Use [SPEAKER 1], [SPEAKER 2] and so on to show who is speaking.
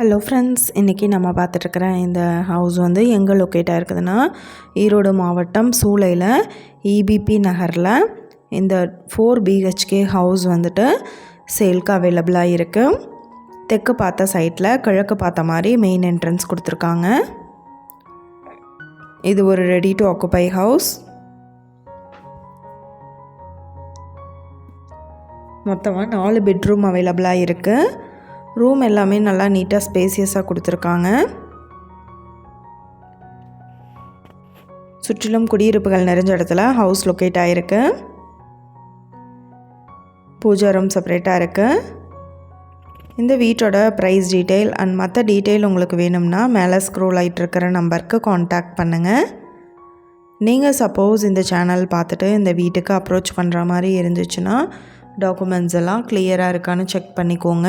[SPEAKER 1] Hello friends இன்றைக்கி நம்ம பார்த்துட்ருக்குற இந்த ஹவுஸ் வந்து எங்கே லொக்கேட்டாக இருக்குதுன்னா ஈரோடு மாவட்டம் சூளையில் இபிபி நகரில் இந்த ஃபோர் பிஹெச்கே ஹவுஸ் வந்துட்டு சேல்க்கு அவைலபிளாக இருக்குது தெற்கு பார்த்த சைட்டில் கிழக்கு பார்த்த மாதிரி மெயின் என்ட்ரன்ஸ் கொடுத்துருக்காங்க. இது ஒரு ரெடி டு ஆக்குபை ஹவுஸ் மொத்தமாக நாலு பெட்ரூம் அவைலபிளாக இருக்குது ரூம் எல்லாமே நல்லா நீட்டாக ஸ்பேசியஸாக கொடுத்துருக்காங்க. சுற்றிலும் குடியிருப்புகள் நிறைஞ்ச இடத்துல ஹவுஸ் லொக்கேட் ஆகிருக்கு பூஜா ரூம் செப்பரேட்டாக இருக்குது இந்த வீட்டோட ப்ரைஸ் டீட்டெயில் அண்ட் மற்ற டீட்டெயில் உங்களுக்கு வேணும்னா மேலே ஸ்க்ரோல் ஆகிட்டு இருக்கிற நம்பருக்கு காண்டாக்ட் பண்ணுங்கள் நீங்கள் சப்போஸ் இந்த சேனல் பார்த்துட்டு இந்த வீட்டுக்கு அப்ரோச் பண்ணுற மாதிரி இருந்துச்சுன்னா டாக்குமெண்ட்ஸ் எல்லாம் கிளியராக இருக்கான்னு செக் பண்ணிக்கோங்க.